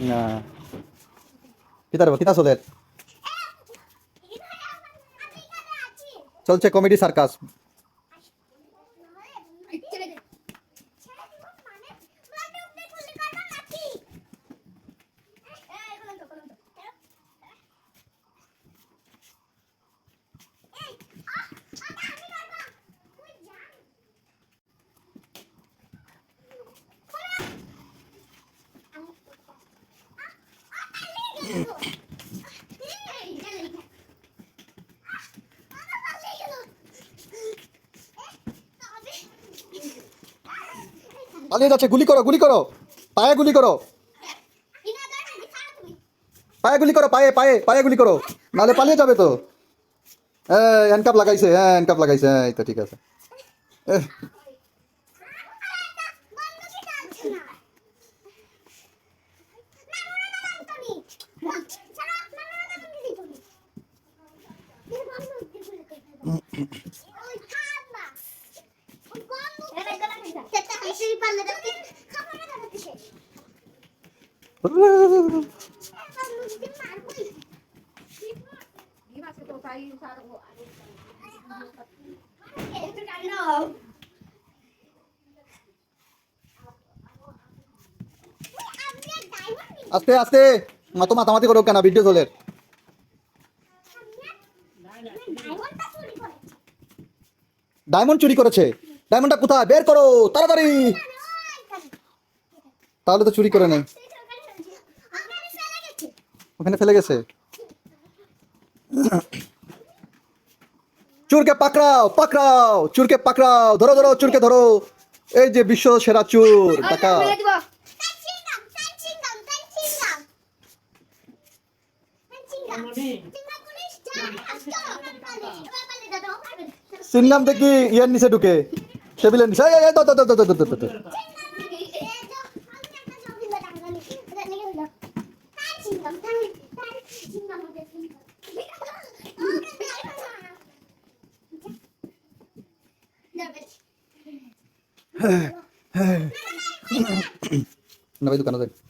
না কিতা রে কিতা চলে চলছে কমেডি সার্কাস পালিয়ে যাচ্ছে, গুলি করো গুলি করো। পায়ে গুলি করো। পায়ে গুলি করো, পায়ে পায়ে পায়ে গুলি করো। নাহলে পালিয়ে যাবে তো। হ্যাঁ হ্যান্ডকাপ লাগাইছে হ্যাঁ হ্যান্ডকাপ লাগাইছে হ্যাঁ এই তো ঠিক আছে। আস্তে আস্তে। মাতো মাতামাতি করো কেন? ভিডিও চলে ডায়মন্ড চুরি করেছে। ডায়মন্ডটা কোথায়? বের করো, তাড়াতাড়ি। তাহলে তো চুরি করে নেই ওখানে ফেলে গেছে চুরকে পাকড়াও পাকড়াও চুরকে পাকড়াও ধরো ধরো চুরকে ধরো এই যে বিশ্ব সেরা চুর টাকা সিনলাম দেখি ইয়ার নিচে ঢুকে টেবিলের নিচে नवाई दुकानात